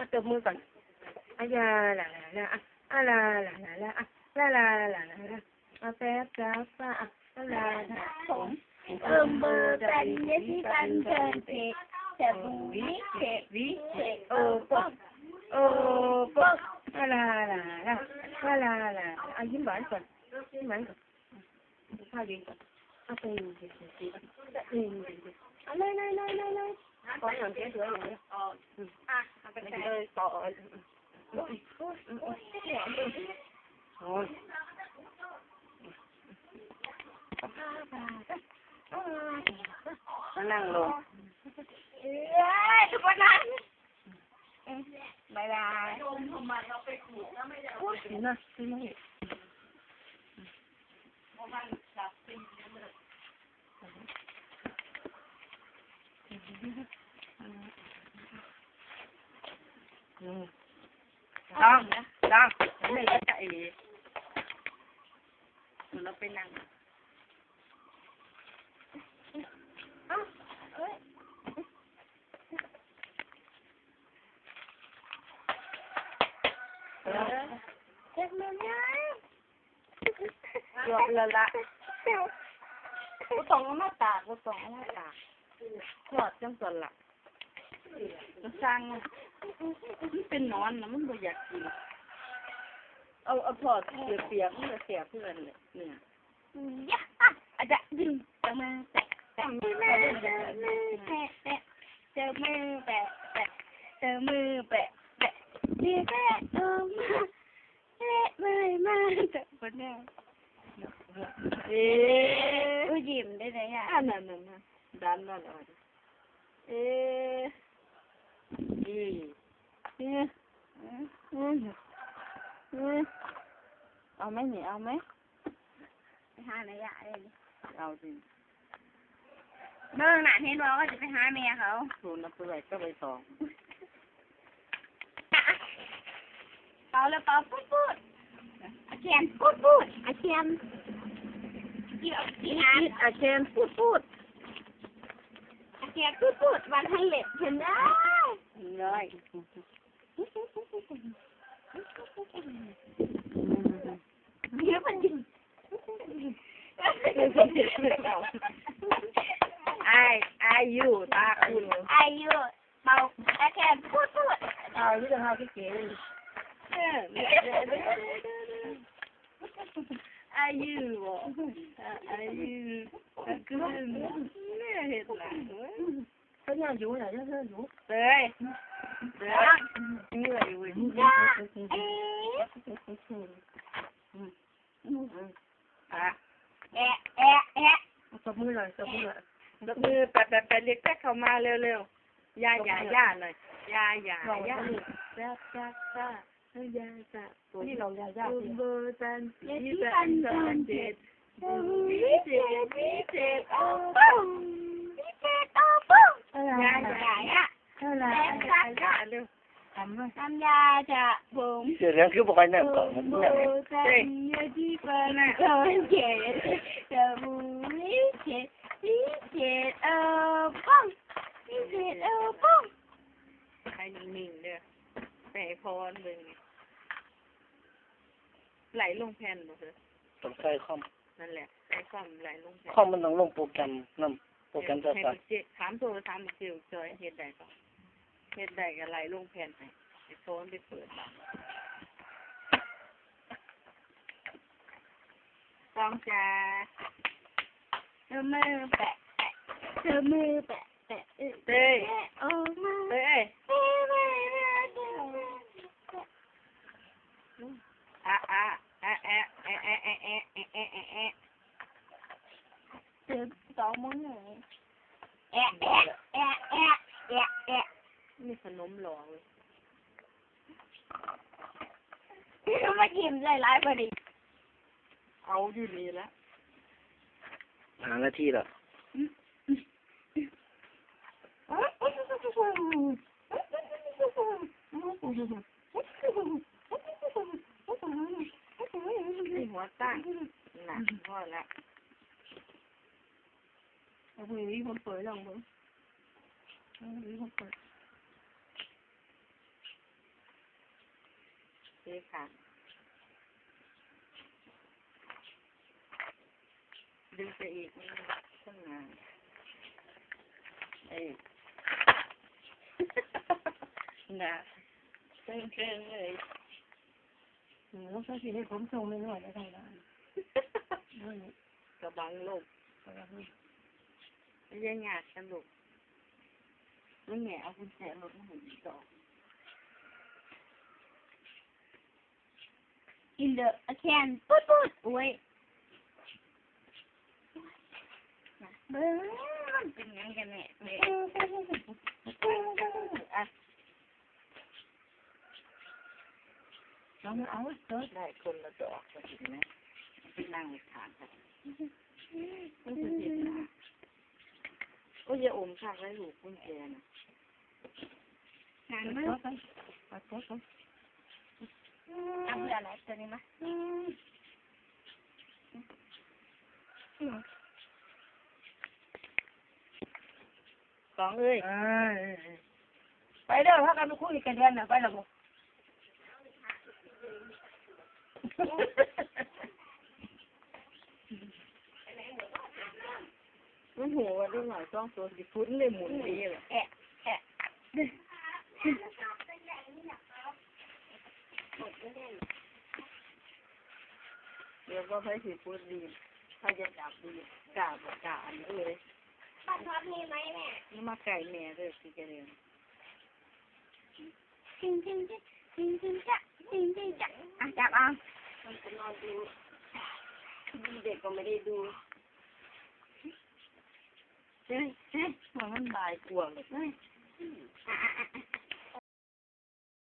à, từ mưa cẩn, à da là là là à là là là là à là là là là là à phép ra pha à là là cũng ươm bơ tan nhất tan trơn thiệt sẽ vui thiệt ví thiệt ô bơ ô bơ à là là là à là là à dính bản còn dính bản còn sao vậy còn à tiền tiền tiền tiền tiền à lên lên lên lên lên có nhận cái sữa này à มานั่งลงเอ้ยทุกคนนั้นบายบายพูดถึนะซื้อมาเห็น องนี่ก็จะเอ๋เราไปนั่งเออเจ็บมือไงเกือบแล้วละกูต้องเอามาตากกูต้องเอามาตากหลอดจังส่วนละมันสร้าง มันเป็นนอนนะมันบ่อยากกิน เอาเอาพอดเปียกๆมันจะเสียเพื่อนเลยเนี่ยยะอาจจะดึงจะมาแตะแตะมือแตะมือแตะเจอมือแปะแปะเจอมือแปะแปะดีแปะเออมาแปะไม่มาเจอคนเนี่ยเอ๊ะยิ้มได้ไหมอะอันนั้นนั่นดันนั่นเอาดิเอ๊ะอีเอ๊ะอืมอืมอืมเอา ไหมนี่เอาไหมไปหาไหนอะเลยเอาจริงเบิ่งหน้าเห็นบอกว่าจะไปหาเมียเขาศูนย์นับไปก็ไปสองเป่าแล้วเป่าพูดพูดอาเชียนพูดพูดอาเชียนเกี่ยวกี่งานอาเชนพูดพูดอาเชียนพูดพูดวันให้เล็บเห็นได้น้อย ai ai you ta? You ai you bao ta kèm phút phút. Ờ biết được hai cái kiểu ai you ai you cứ nè hết lại cái nhà vũ này nó vũ đây đây người quỳ dạ. น่อยตบมือหน่อยตบมือแปะแปะแปะเรียกแป๊กเข้ามาเร็วๆย่าย่าย่าหน่อยย่าย่าย่าจ้าจ้าจ้าย่าจ้านี่เราย่าย่าเบอร์จันเดี๋ยวยี่ที่สิบกันสเดิองนเจ็ดวิเศษวิเศษโอ้ปุ้งวิเศษโอ้ปุ้งย่าหย่าญ่อะเท่าไหร่ย่าย่าเร็ว ทำด้วยน้ำยาจะบ่มเสียงคือบอกให้แน่ต่อผมโบเนี่ยจันยาที่เปิดโดนเจ็ดจะบุวิเศษวิเศษโอ้ปุ้งวิเศษโอ้ปุ้งให้นิ่งๆเด้อไปให้พรเบิ่งไหลลงแผ่นบ่เถอะต้องใช้คอมนั่นแหละไอ้ความไหลลงแผ่นคอมมันต้องลงโปรแกรมนำโปรแกรมจะให้ใส่เจ๊ถามโทรถามเกี่ยวจอยเฮ็ดได้ป่ะ เฮ็ดได้ก็ไหลลงแผ่นให้ไปโซนไปเปิดต้องจ้าเธอมือแปะแปะเธอมือแปะแปะเออเต้ยแปะออกมาเต้ยเอ้ยไม่ไม่ไม่อะอะอะแอะแอะแอะแอะแอะแอะแอะแอะแอะเธอสองมือแอะแอะแอะแอะแอะแอะ มีขนมหล่อเว้ยมายิ้มหลายๆพอดีเอาอยู่นี่ละหาหน้าที่ละไอ้หัวตั้งหนักพอละเอาไปมีคนเปิดลองดูเอาไปมีคนเปิด ซื้อค่ะ ดึงไปอีกนิดนึงข้างหน้าเอ้ยนะเชิงเชิงเลยอืมต้องใช้สีให้ผมทรงไม่หน่อยได้ไหมล่ะกระบังลูกไม่ใช่งาดกันลูกแล้วแม่เอากุญแจรถมาให้อีกดอก อินเดอะแคนปุ๊ดปุ๊ดโอ้ยเบิ้งมันเป็นหยังกันแน่แม่อะเราไม่เอาเถอะได้คนละดอกก็เห็นไหมไปนั่งในฐานกันมันจะเห็นนะโอ้ยอย่าอมชากไว้ลูกกุญแจนะงานเอามาไปเอาไป เอาเอาเพื่ออะไรตัวนี้มาสองเอ้ยไปเด้อพักกันคุยกันเดือนน่ะไปและบ่มันหัวด้วยหน่อยต้องตัวสิฟุ้นเลยหมุนดีเลยแอะแอะ เดี๋ยวก็ให้สิฟุ้นดีถ้าจะจับดีกล้าบกล้าอันเอ้ยป้าชอบมีไหมแม่นี่มาไก่แม่เลยสิแกเรียนจริงจริงจริงจริงจริงจ้ะจริงจริงจ้ะอะจับเอามันจะนอนดูดูเด็กก็ไม่ได้ดูเฮ้ยเฮ้ยมันบ่ายกว่าเลยอะอะอะ